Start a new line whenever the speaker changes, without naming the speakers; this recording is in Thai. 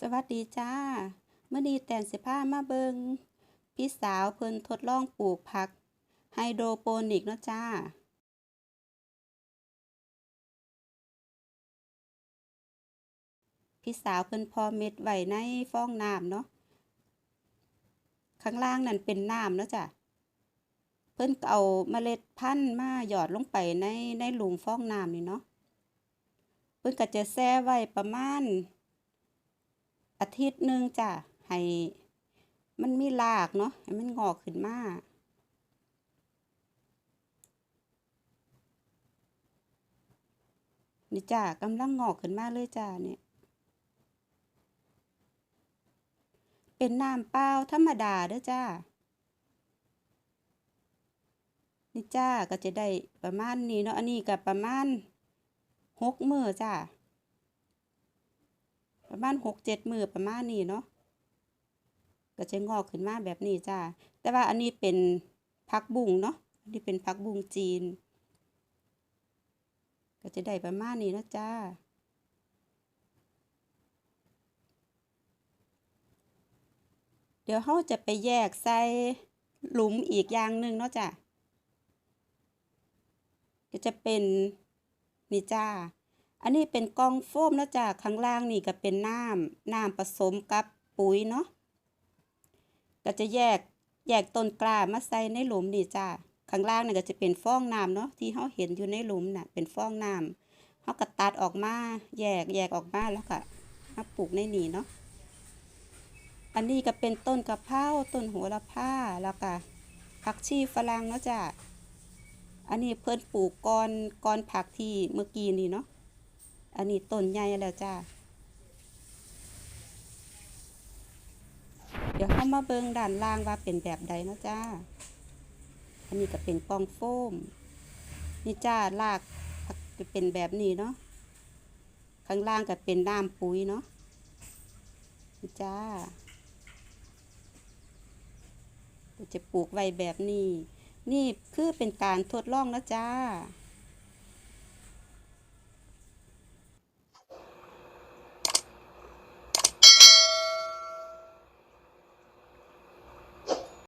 สวัสดีจ้าเมื่อนี้แต่นสิพามาเบิงพี่สาวเพิ่นทดลองปลูกผัก ไฮโดรโปนิกเนาะจ้า พี่สาวเพิ่นพอเม็ดไว้ในฟองน้ำเนาะข้างล่างนั่นเป็นน้ำเนาะจ้ะเพิ่นเอาเมล็ดพันธุ์มาหยอดลงไปในในหลุมฟองน้ำนี่เนาะเพิ่นก็จะแช่ไว้ประมาณ อาทิตย์หนึ่งจ้ะให้มันมีรากเนาะให้มันงอกขึ้นมานี่จ้ะกำลังงอกขึ้นมาเลยจ้ะเนี่ย เป็นน้ำเปล่าธรรมดาเด้อจ้านี่จ้าก็จะได้ประมาณนี้เนาะอันนี้ก็ประมาณหกมือจ้า ประมาณหกเจ็ดมือประมาณนี้เนาะก็จะงอกขึ้นมาแบบนี้จ้าแต่ว่าอันนี้เป็นผักบุ้งเนาะอันนี้เป็นผักบุ้งจีน ก็จะได้ประมาณนี้เนาะจ้าเดี๋ยวเราจะไปแยกใส่หลุมอีกอย่างหนึ่งเนาะจ้ะก็จะเป็นนี่จ้า อันนี้เป็นกองโฟมนะจ้ะข้างล่างนี่ก็เป็นน้ำน้ำผสมกับปุ๋ยเนาะก็จะแยกแยกต้นกล้ามาใส่ในหลุมนี่จ้าข้างล่างนี่ก็จะเป็นฟองน้ำเนาะที่เราเห็นอยู่ในหลุมน่ะเป็นฟองน้ำเราก็ตัดออกมาแยกแยกออกมาแล้วก็มาปลูกในนี่เนาะอันนี้ก็เป็นต้นกะเพราต้นโหระพาแล้วก็ผักชีฝรั่งเนาะจ้ะอันนี้เพิ่นปลูกก่อนก่อนผักที่เมื่อกี้นี่เนาะ อันนี้ต้นใหญ่แล้วจ้ะเดี๋ยวเข้ามาเบิ่งด้านล่างว่าเป็นแบบใดนะจ้า อันนี้ก็เป็นกองโฟม นี่จ้ารากผักจะเป็นแบบนี้เนาะ ข้างล่างก็เป็นน้ำปุ๋ยเนาะ นี่จ้าจะปลูกไว้แบบนี้ นี่คือเป็นการทดลองนะจ้า